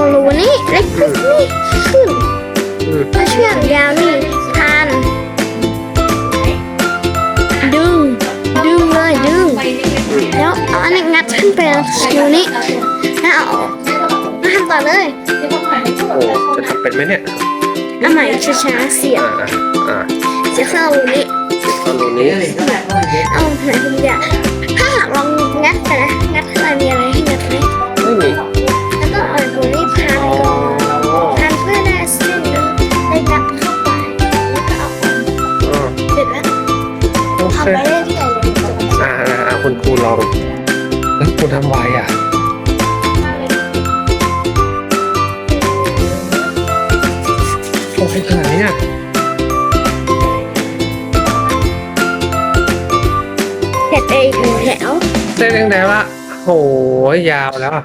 เอารูนี้เล็กนิดนี่ขึ้นอืมแล้วเชือกยาวนี่พันดึง ดึงเลยดึง แล้วเอาอันนี้งัดขึ้นไปรูนี้แล้วเอามาทำต่อเลยโอ้จะทำเป็นไหมเนี่ยเอาใหม่ช้าๆเสียบอ่าอ่าเสียบเข้ารูนี้ติดเข้ารูนี้เอาไหนคุณอยากถ้าหากลองงัดไปนะ เอาเคไปเรื่อยๆเลยจบอ่าอ่าอ่าคุณครูลองแล้วคุณทำไวอะ โอ้ยขนาดนี้อะเสร็จไปอีกหนึ่งแถวเส้นแดงๆละโหยยาวแล้วอะ